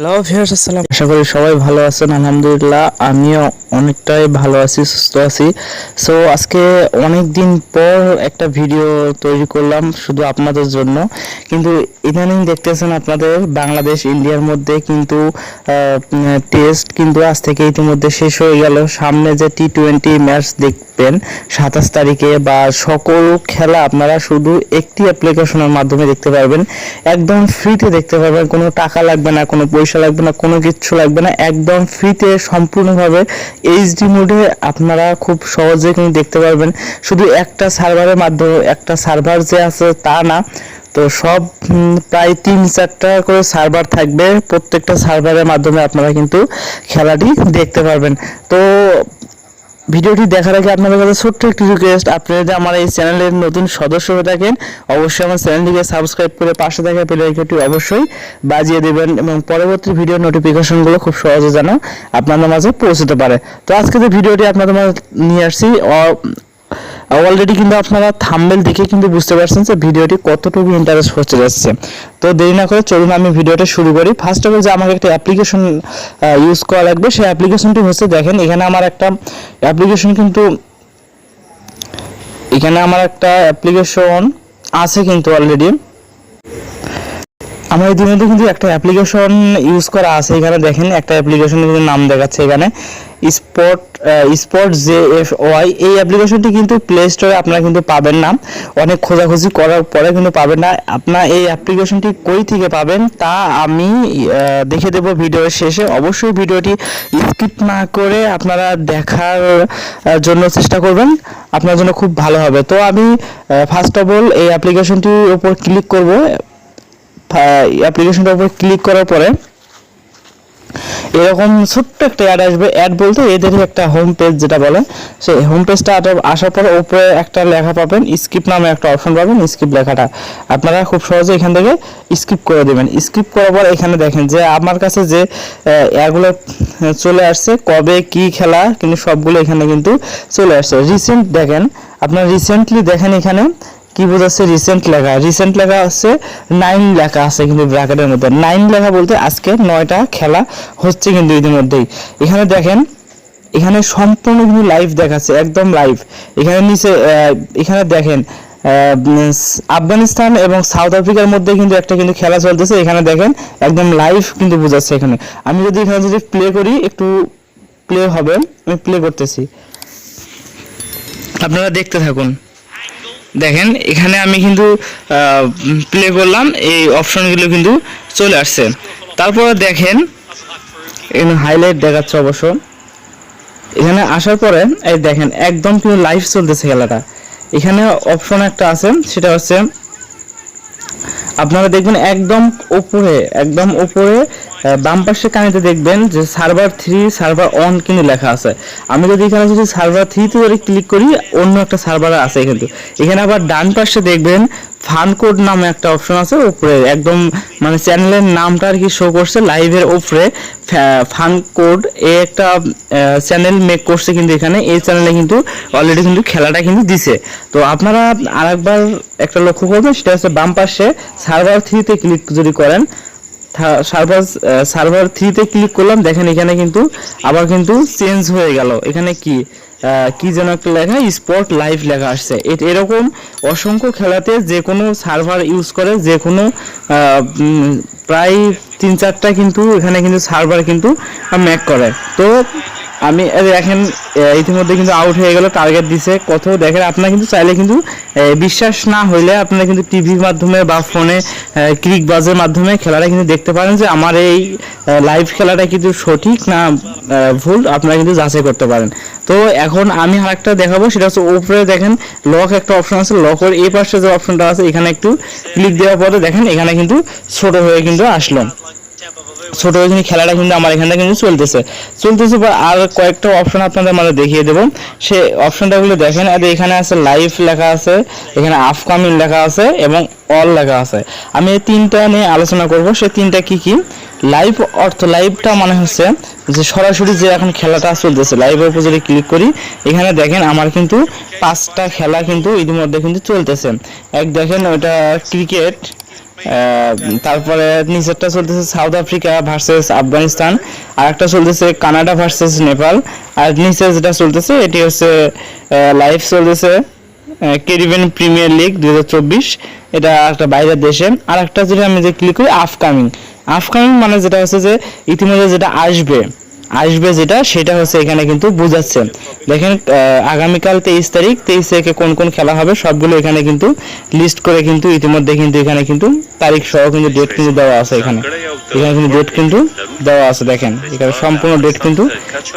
Hello আশা করি সবাই ভালো আছেন, আলহামদুলিল্লাহ। আমিও অনেকটাই ভালো আছি, সুস্থ আছি। সো আজকে অনেক দিন পর একটা ভিডিও তৈরি করলাম শুধু আপনাদের জন্য। কিন্তু ইদানিং দেখতেছেন আপনাদের বাংলাদেশ, ইন্ডিয়ার মধ্যে কিন্তু টেস্ট কিন্তু আজ থেকে ইতিমধ্যে শেষ হয়ে গেল। সামনে যে টি টোয়েন্টি ম্যাচ দেখবেন, সাতাশ তারিখে বা সকল খেলা আপনারা শুধু একটি অ্যাপ্লিকেশনের মাধ্যমে দেখতে পারবেন। একদম ফ্রিতে দেখতে পারবেন, কোনো টাকা লাগবে না, কোনো পয়সা লাগবে না, কোনো কিচ্ছু লাগবে না, একদম ফ্রিতে সম্পূর্ণভাবে এইচডি মোডে আপনারা খুব সহজে কিন্তু দেখতে পারবেন। শুধু একটা সার্ভারের মাধ্যমে, একটা সার্ভার যে আছে তা না। তো সব প্রায় তিন চারটা করে সার্ভার থাকবে। প্রত্যেকটা সার্ভারের মাধ্যমে আপনারা কিন্তু খেলাটি দেখতে পারবেন। তো ভিডিওটি দেখার আগে আপনাদের কাছে ছোট্ট একটি রিকোয়েস্ট আপনি যদি আমার এই চ্যানেলের নতুন সদস্য হয়ে থাকেন, অবশ্যই আমার চ্যানেলটিকে সাবস্ক্রাইব করে পাশে থাকা বেল আইকনটি অবশ্যই বাজিয়ে দেবেন এবং পরবর্তী ভিডিও নোটিফিকেশনগুলো খুব সহজে যেন আপনাদের মাঝে পৌঁছতে পারে। তো আজকে যে ভিডিওটি আপনাদের মাঝে নিয়ে আসছি অলরেডি কিন্তু আপনারা থাম্বেল দেখে কিন্তু বুঝতে পারছেন যে ভিডিওটি কতটুকু ইন্টারেস্ট হচ্ছে যাচ্ছে। তো দেরি না করে চলুন আমি ভিডিওটা শুরু করি। ফার্স্ট অফ অল যে আমাকে একটা অ্যাপ্লিকেশন ইউজ করা লাগবে, সেই অ্যাপ্লিকেশনটি হচ্ছে দেখেন, এখানে আমার একটা অ্যাপ্লিকেশন কিন্তু এখানে আমার একটা অ্যাপ্লিকেশন আছে কিন্তু অলরেডি আমার ইতিমধ্যে কিন্তু একটা অ্যাপ্লিকেশন ইউজ করা আছে। এখানে দেখেন একটা অ্যাপ্লিকেশনের নাম দেখাচ্ছে। এখানে spot spot J F Y এই অ্যাপ্লিকেশনটি কিন্তু প্লে স্টোরে আপনারা কিন্তু পাবেন না। অনেক খোঁজাখুঁজি করার পরে কিন্তু পাবেন না। আপনার এই অ্যাপ্লিকেশনটি কই থেকে পাবেন তা আমি দেখে দেব ভিডিওর শেষে। অবশ্যই ভিডিওটি স্কিপ না করে আপনারা দেখার জন্য চেষ্টা করবেন। আপনার জন্য খুব ভালো হবে। তো আমি ফার্স্ট অফ অল এই অ্যাপ্লিকেশনটির উপর ক্লিক করব। অ্যাপ্লিকেশনটার উপর ক্লিক করার পরে এরকম ছোট্ট একটা অ্যাড আসবে। অ্যাড বলতে এদেরই একটা হোম পেজ যেটা বলে। সেই হোম পেজটা আসার পর উপরে একটা লেখা পাবেন স্কিপ নামে একটা অপশন পাবেন স্কিপ লেখাটা। আপনারা খুব সহজে এখান থেকে স্কিপ করে দেবেন। স্কিপ করার পর এখানে দেখেন যে আমার কাছে যে এগুলো চলে আসছে, কবে, কি খেলা, কিন্তু সবগুলো এখানে কিন্তু চলে আসছে। রিসেন্ট দেখেন, আপনার রিসেন্টলি দেখেন এখানে কি বোঝাচ্ছে? রিসেন্ট লেখা। রিসেন্ট লেখা হচ্ছে নাইন লেখা আছে কিন্তু ব্র্যাকেটের মধ্যে। নাইন লেখা বলতে আজকে নয়টা খেলা হচ্ছে কিন্তু ইতিমধ্যেই। এখানে দেখেন, এখানে সম্পূর্ণ কিন্তু লাইভ দেখাচ্ছে, একদম লাইভ এখানে নিচে এখানে দেখেন আফগানিস্তান এবং সাউথ আফ্রিকার মধ্যে কিন্তু একটা কিন্তু খেলা চলতেছে। এখানে দেখেন, একদম লাইভ কিন্তু বোঝাচ্ছে এখানে। আমি যদি এখানে যদি প্লে করি, একটু প্লে হবে। আমি প্লে করতেছি। আপনারা দেখতে থাকুন। দেখেন এখানে আমি কিন্তু প্লে করলাম এই অপশনগুলো কিন্তু চলে আসছে। তারপরে দেখেন এখানে হাইলাইট দেখাচ্ছে অবশ্য। এখানে আসার পরে এই দেখেন একদম কিন্তু লাইভ চলতেছে খেলাটা। এখানে অপশন একটা আছে সেটা হচ্ছে আপনারা দেখবেন একদম উপরে একদম আহ, বাম পাশে কানিতে দেখবেন যে সার্ভার থ্রি সার্ভার অন কিন্তু লেখা আছে। আমি যদি এখানে যদি সার্ভার থ্রিতে যদি ক্লিক করি, অন্য একটা সার্ভার আছে কিন্তু। এখানে আবার ডান পাশে দেখবেন ফান কোড নামে একটা অপশন আছে, উপরে একদম মানে চ্যানেলের নামটা আর কি শো করছে লাইভের উপরে ফান কোড এ একটা চ্যানেল মেক করছে কিন্তু এখানে। এই চ্যানেলে কিন্তু অলরেডি কিন্তু খেলাটা কিন্তু দিছে। তো আপনারা আরেকবার একটা লক্ষ্য করবেন, সেটা হচ্ছে বাম পাশে সার্ভার থ্রিতে ক্লিক যদি করেন সার্ভার সার্ভার থ্রিতে ক্লিক করলাম, দেখেন এখানে কিন্তু আবার কিন্তু চেঞ্জ হয়ে গেল। এখানে কি কি যেন একটা লেখা, স্পট লাইভ লেখা আসছে। এরকম অসংখ্য খেলাতে যে কোনো সার্ভার ইউজ করে, যে কোনো প্রায় তিন চারটা কিন্তু এখানে কিন্তু সার্ভার কিন্তু ম্যাক করে। তো আমি দেখেন ইতিমধ্যে কিন্তু আউট হয়ে গেল টার্গেট দিছে। কত দেখেন, আপনারা কিন্তু চাইলে কিন্তু বিশ্বাস না হইলে আপনারা কিন্তু টিভির মাধ্যমে বা ফোনে ক্রিক বাজের মাধ্যমে খেলাটা কিন্তু দেখতে পারেন যে আমার এই লাইভ খেলাটা কিন্তু সঠিক না ভুল, আপনারা কিন্তু যাচাই করতে পারেন। তো এখন আমি আরেকটা দেখাবো, সেটা হচ্ছে উপরে দেখেন লক একটা অপশন আছে লকের এই পাশে যে অপশনটা আছে, এখানে একটু ক্লিক দেওয়ার পরে দেখেন, এখানে কিন্তু ছোট হয়ে কিন্তু আসলো। ছোট হয়ে খেলাটা কিন্তু আমার এখানে কিন্তু চলতেছে। চলতেছে বা আর কয়েকটা অপশন আপনাদের মানে দেখিয়ে দেবো। সে অপশনটাগুলো দেখেন, আর এখানে আছে লাইভ লেখা আছে, এখানে আপকামিং লেখা আছে এবং অল লেখা আছে। আমি এই তিনটা নিয়ে আলোচনা করব। সে তিনটা কি কি? লাইভ অর্থ লাইভটা মানে হচ্ছে যে সরাসরি যে এখন খেলাটা চলতেছে লাইভের উপর যদি ক্লিক করি, এখানে দেখেন আমার কিন্তু পাঁচটা খেলা কিন্তু ইতিমধ্যে কিন্তু চলতেছে। এক দেখেন ওটা ক্রিকেট তারপরে নিচেরটা চলতেছে সাউথ আফ্রিকা ভার্সেস আফগানিস্তান আর একটা চলতেছে কানাডা ভার্সেস নেপাল, আর নিচে যেটা চলতেছে, এটি হচ্ছে লাইভ চলতেছে ক্যারিবিয়ান প্রিমিয়ার লিগ দু হাজার চব্বিশ, এটা একটা বাইরের দেশে। আর একটা যেটা আমি যে ক্লিক করি আফকামিং আফকামিং মানে যেটা হচ্ছে যে ইতিমধ্যে যেটা আসবে আসবে যেটা, সেটা হচ্ছে এখানে কিন্তু বোঝাচ্ছে। দেখেন আগামীকাল তেইশ তারিখ, তেইশ তারিখে কোন কোন খেলা হবে, সবগুলো এখানে কিন্তু লিস্ট করে কিন্তু ইতিমধ্যে কিন্তু এখানে কিন্তু তারিখ সহ কিন্তু ডেট কিন্তু দেওয়া আছে এখানে। এখানে কিন্তু ডেট কিন্তু দেওয়া আছে, দেখেন। এখানে সম্পূর্ণ ডেট কিন্তু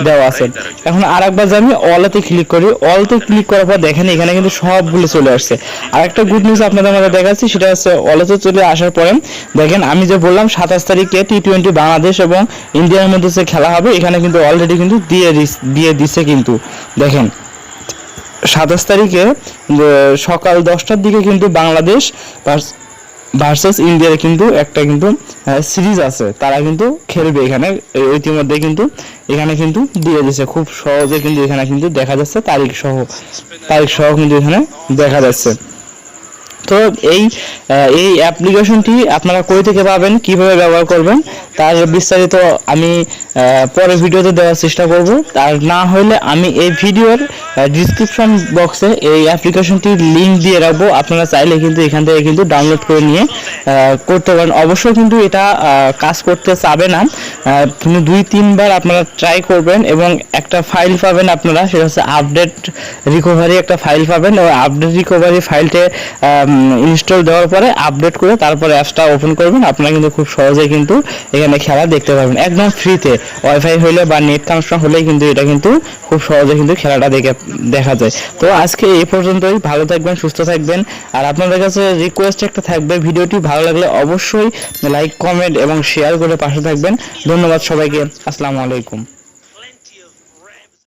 দেওয়া আছে। এখন আর একবার যে আমি অলেতে ক্লিক করি অলতে ক্লিক করার পর দেখেন, এখানে কিন্তু সবগুলো চলে আসছে। আর একটা গুড নিউজ আপনাদের মধ্যে দেখাচ্ছি, সেটা হচ্ছে অলেতে চলে আসার পরে, দেখেন, আমি যে বললাম সাতাশ তারিখে টি টোয়েন্টি বাংলাদেশ এবং ইন্ডিয়ার মধ্যে যে খেলা হবে এখানে কিন্তু অলরেডি কিন্তু দিয়ে দিয়ে দিছে কিন্তু। দেখেন, সাতাশ তারিখে সকাল দশটার দিকে কিন্তু বাংলাদেশ ভার্সেস ইন্ডিয়ার কিন্তু একটা কিন্তু সিরিজ আছে। তারা কিন্তু খেলবে এখানে। ইতিমধ্যে কিন্তু এখানে কিন্তু দিয়ে দিচ্ছে খুব সহজে কিন্তু এখানে কিন্তু দেখা যাচ্ছে তারিখ সহ তারিখ সহ কিন্তু এখানে দেখা যাচ্ছে। তো এই এই অ্যাপ্লিকেশনটি আপনারা কই থেকে পাবেন, কীভাবে ব্যবহার করবেন, তার বিস্তারিত আমি পরের ভিডিওতে দেওয়ার চেষ্টা করব। আর না হলে আমি এই ভিডিওর ডিসক্রিপশন বক্সে এই অ্যাপ্লিকেশনটির লিংক দিয়ে রাখব। আপনারা চাইলে কিন্তু এখান থেকে কিন্তু ডাউনলোড করে নিয়ে করতে পারেন। অবশ্যই কিন্তু এটা কাজ করতে চাবে না। কিন্তু দুই, তিনবার আপনারা ট্রাই করবেন এবং একটা ফাইল পাবেন আপনারা, সেটা হচ্ছে আপডেট রিকভারি একটা ফাইল পাবেন। ওই আপডেট রিকভারি ফাইলটা ইনস্টল দেওয়ার পরে আপডেট করে তারপরে অ্যাপসটা ওপেন করবেন। আপনারা কিন্তু খুব সহজেই কিন্তু এখানে খেলা দেখতে পাবেন একদম ফ্রিতে ওয়াইফাই হলে বা নেট কানেকশন হলে কিন্তু এটা কিন্তু খুব সহজে কিন্তু খেলাটা দেখে, দেখা যায়। তো আজকে এই পর্যন্তই। ভালো থাকবেন, সুস্থ থাকবেন। আর আপনাদের কাছে রিকোয়েস্ট একটা থাকবে। ভিডিওটি ভালো লাগলে অবশ্যই লাইক কমেন্ট এবং শেয়ার করে পাশে থাকবেন। ধন্যবাদ সবাইকে। আসসালামু আলাইকুম।